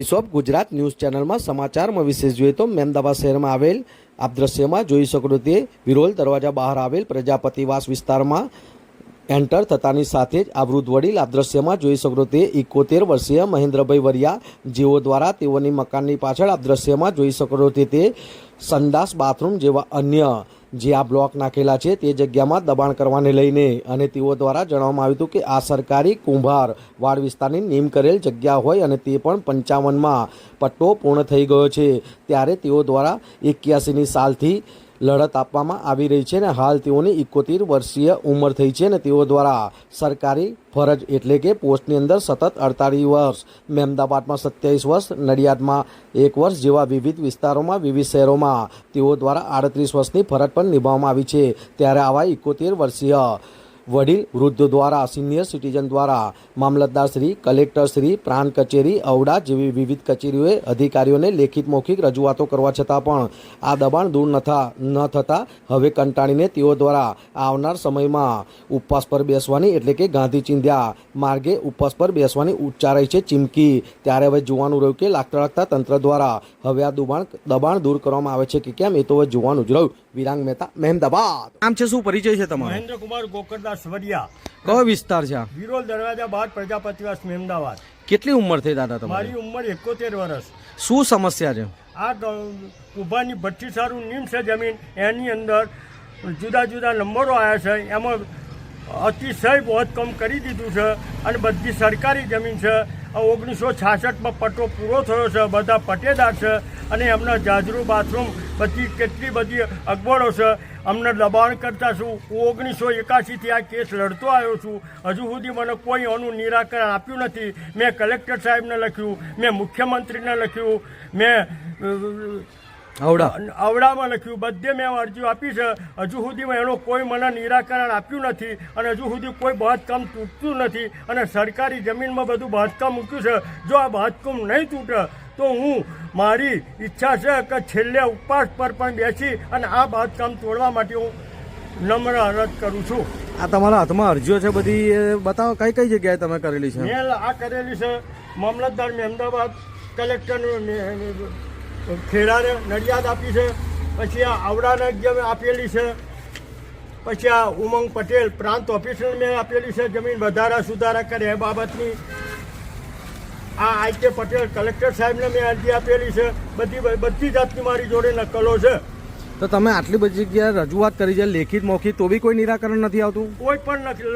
Of Gujarat news ચેનલમાં સમાચારમાં વિશેષ જોઈએ તો મહેમદાબાદ શહેરમાં આવેલ આપ દ્રશ્યમાં જોઈ શકો તે વિરોલ દરવાજા બહાર આવેલ પ્રજાપતિવાસ વિસ્તારમાં એન્ટર થતાની સાથે જ આ વૃદ્ધ વડીલ આ દ્રશ્યમાં જોઈ શકો તે ઇકોતેર વર્ષીય મહેન્દ્રભાઈ વરિયા જેઓ દ્વારા તેઓની મકાનની પાછળ આ દ્રશ્યમાં જોઈ શકો તે સંડાસ બાથરૂમ જેવા અન્ય જે આ બ્લોક નાખેલા છે તે જગ્યામાં દબાણ કરવાને લઈને અને તેઓ દ્વારા જણાવવામાં આવ્યું હતું કે આ સરકારી કુંભાર વાડ વિસ્તારની નીમ કરેલ જગ્યા હોય અને તે પણ પંચાવનમાં પટ્ટો પૂર્ણ થઈ ગયો છે. ત્યારે તેઓ દ્વારા એક્યાસીની સાલથી લડત આપવામાં આવી રહી છે અને હાલ તેઓની એકોતેર વર્ષીય ઉંમર થઈ છે અને તેઓ દ્વારા સરકારી ફરજ એટલે કે પોસ્ટની અંદર સતત અડતાલીસ વર્ષ મહેમદાબાદમાં સત્યાવીસ વર્ષ, નડિયાદમાં એક વર્ષ જેવા વિવિધ વિસ્તારોમાં, વિવિધ શહેરોમાં તેઓ દ્વારા આડત્રીસ વર્ષની ફરજ પણ નિભાવવામાં આવી છે. ત્યારે આવા એકોતેર વર્ષીય વડીલ વૃદ્ધ દ્વારા સિનિયર સિટીઝન દ્વારા મામલતદાર શ્રી કલેક્ટર શ્રી પ્રાંત કચેરી ઔડા જેવી વિવિધ કચેરીઓએ અધિકારીઓને લેખિત મૌખિક રજૂઆતો કરવા છતાં પણ આ દબાણ દૂર નથા ન થતાં હવે કંટાળીને તેઓ દ્વારા આવનાર સમયમાં ઉપવાસ પર બેસવાની એટલે કે ગાંધી ચિંધ્યા માર્ગે ઉપવાસ પર બેસવાની ઉચ્ચારાઈ છે ચીમકી. ત્યારે હવે જોવાનું રહ્યું કે લાગતા લાગતા તંત્ર દ્વારા હવે આ દબાણ દબાણ દૂર કરવામાં આવે છે કે કેમ એ તો હવે જોવાનું જ રહ્યું. વિરાંગ મહેતા મહેમદાબાદ. આમ છે શું પરિચય છે તમારો? મહેન્દ્રકુમાર ગોકરદાસ વરિયા કયો વિસ્તાર છે આ? વિરોલ દરવાજા બાદ પ્રજાપતિવાસ મહેમદાવાદ કેટલી ઉંમર થઈ દાદા તમારી? મારી ઉંમર એકોતેર વર્ષ. શું સમસ્યા છે? આ ઉભાની ભઠ્ઠી સારું નીમ છે જમીન. એની અંદર જુદા જુદા નંબરો આવ્યા છે. એમાં અતિશય બાંધકામ કરી દીધું છે અને બધી સરકારી જમીન છે. ઓગણીસો છાસઠમાં પટ્ટો પૂરો થયો છે. બધા પટેદાર છે અને એમના જાજરૂ બાથરૂમ બધી કેટલી બધી અગવડો છે? અમને દબાણ કરતા છું હું ઓગણીસો એકાસીથી આ કેસ લડતો આવ્યો છું. હજુ સુધી મને કોઈ આનું નિરાકરણ આપ્યું નથી. મેં કલેક્ટર સાહેબને લખ્યું મેં મુખ્યમંત્રીને લખ્યું મેં આવડા. આવડામાં લખ્યું બધે મેં અરજીઓ આપી છે. હજુ સુધીમાં એનું કોઈ મને નિરાકરણ આપ્યું નથી અને હજુ સુધી કોઈ બાંધકામ તૂટતું નથી અને સરકારી જમીનમાં બધું બાંધકામ મૂક્યું છે. જો આ બાંધકામ નહીં તૂટે તો હું મારી ઈચ્છા છે કે છેલ્લે ઉપવાસ પર પણ બેસી અને આ બાંધકામ તોડવા માટે હું નમ્ર અરજ કરું છું. આ તમારા હાથમાં અરજીઓ છે બધી બતાવો કઈ કઈ જગ્યાએ તમે કરેલી છે? મેં આ કરેલી છે મામલતદાર મહેમદાબાદ કલેક્ટર ખેડાને નડિયાદ આપી છે પછી આ આવડાને જમીન આપેલી છે પછી આ ઉમંગ પટેલ પ્રાંત ઓફિસર મેં આપેલી છે જમીન વધારા સુધારા કરે એ બાબતની. આ આઈ કે પટેલ કલેક્ટર સાહેબને મેં અરજી આપેલી છે. બધી બધી જાતની મારી જોડે નકલો છે. તો તમે આટલી બધી જગ્યાએ રજૂઆત કરી છે લેખિત મૌખિક તો બી કોઈ નિરાકરણ નથી આવતું? કોઈ પણ નથી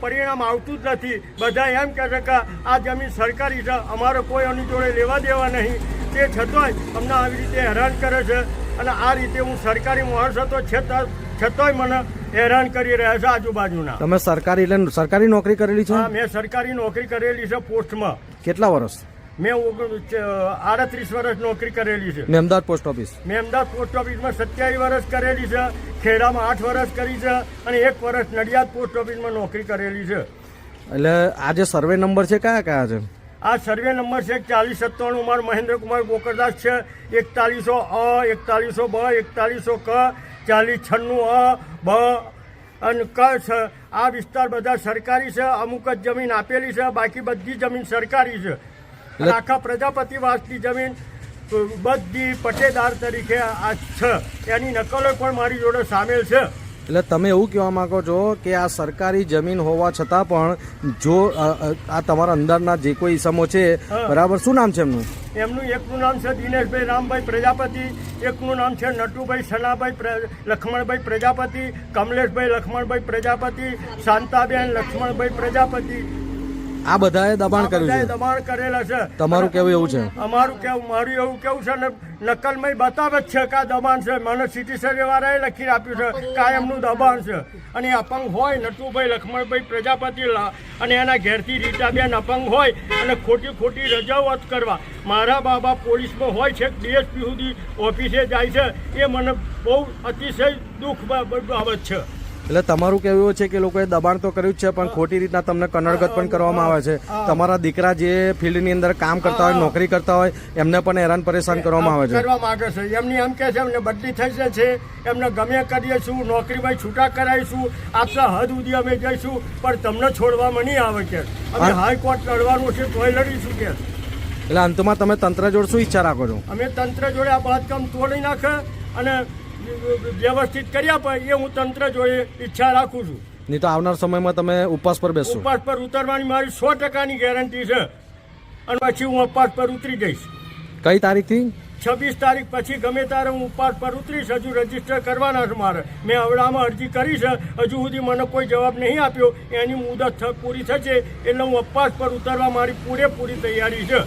પરિણામ આવતું જ નથી. બધા એમ કહે કે આ જમીન સરકારી છે અમારે કોઈ એની જોડે લેવા દેવા નહીં. તે છતાંય અમને આવી રીતે હેરાન કરે છે અને આ રીતે હું સરકારી માણસ હતો છતાં છતાંય મને હેરાન કરી રહ્યા છે આજુબાજુના. તમે સરકારી એટલે સરકારી નોકરી કરેલી છે? મેં સરકારી નોકરી કરેલી છે પોસ્ટમાં. કેટલા વર્ષ? મેં આડત્રીસ વર્ષ નોકરી કરેલી છે. મેં અમદાવાદ પોસ્ટ ઓફિસ. મેં અમદાવાદ પોસ્ટ ઓફિસમાં સત્યાવીસ વર્ષ કરેલી છે ખેડામાં આઠ વર્ષ કરી છે અને એક વર્ષ નડિયાદ પોસ્ટ ઓફિસમાં નોકરી કરેલી છે. એટલે આ જે સર્વે નંબર છે કયા કયા છે? આ સર્વે નંબર છે ચાલીસ સત્તાણું મારો મહેન્દ્રકુમાર ગોકરદાસ છે એકતાલીસો અ એકતાલીસો બ એકતાલીસો ક ચાલીસ છન્નું અ બ અને ક આ વિસ્તાર બધા સરકારી છે અમુક જ જમીન આપેલી છે બાકી બધી જમીન સરકારી છે. આખા પ્રજાપતિવાસની જમીન બધી પટેદાર તરીકે આ છે. એની નકલો પણ મારી જોડે સામેલ છે. એટલે તમે એવું કહેવા માંગો છો કે આ સરકારી જમીન હોવા છતાં પણ જો આ તમારા અંદરના જે કોઈ ઈસમો છે બરાબર શું નામ છે એમનું? એમનું એકનું નામ છે દિનેશભાઈ રામભાઈ પ્રજાપતિ, એકનું નામ છે નટુભાઈ સનાભાઈ લખમણભાઈ પ્રજાપતિ, કમલેશભાઈ લક્ષ્મણભાઈ પ્રજાપતિ, શાંતાબેન લક્ષ્મણભાઈ પ્રજાપતિ. આ બધાએ દબાણ કર્યું છે. દબાણ કરેલા છે. તમારું કેવું એવું છે? અમારું કેવું મારું એવું કેવું છે ને નકલમય બતાવે જ છે કે આ દબાણ છે. મને સિટી સર્વે વાળાએ લખી આપ્યું છે કાયમનું દબાણ છે. અને અપંગ હોય નટુભાઈ લખમણભાઈ પ્રજાપતિ અને એના ઘેરથી રીટાબેન અપંગ હોય અને ખોટી ખોટી રજાવત કરવા. મારા બાબા પોલીસમાં હોય છે ડીએસપી સુધી ઓફિસે જાય છે. એ મને બહુ અતિશય દુઃખ બાબત છે. એટલે તમારું કેવું છે કે લોકોએ દબાણ તો કર્યું જ છે પણ ખોટી રીતના તમને કનડગત પણ કરવામાં આવે છે. તમારા દીકરા જે ફિલ્ડની અંદર કામ કરતા હોય નોકરી કરતા હોય એમને પણ હેરાન પરેશાન કરવામાં આવે છે. કરવા માંગે છે. એમની એમ કે છે એમને બદલી થઈ જશે એમને ગમે કરીશું નોકરીમાં છૂટા કરાવીશું આપણા હદ સુધી અમે જઈશું પણ તમને છોડવામાં નહીં આવે કે. અમે. હાઈકોર્ટ લડવાનું છે તોય લડીશું કે. એટલે અંતમાં તમે તંત્ર જોડ શું ઈચ્છા રાખો છો? અમે તંત્ર જોડે આ બાંધકામ તોડી નાખે અને વ્યવસ્થિત કરી આપે એ હું તંત્ર જોડે ઈચ્છા રાખું છું. નહીં તો આવનાર સમયમાં તમે ઉપવાસ પર બેસો ઉપવાસ પર ઉતરવાની મારી સો ટકાની ગેરંટી છે. અને પછી હું ઉપવાસ પર ઉતરી જઈશ. કઈ તારીખથી? છવ્વીસ તારીખ પછી ગમે ત્યારે હું ઉપવાસ પર ઉતરીશ હજુ રજિસ્ટર કરવાના છે મારે. મેં હવડામાં અરજી કરી છે. હજુ સુધી મને કોઈ જવાબ નહીં આપ્યો. એની મુદત પૂરી થશે એટલે હું ઉપવાસ પર ઉતરવા મારી પૂરેપૂરી તૈયારી છે.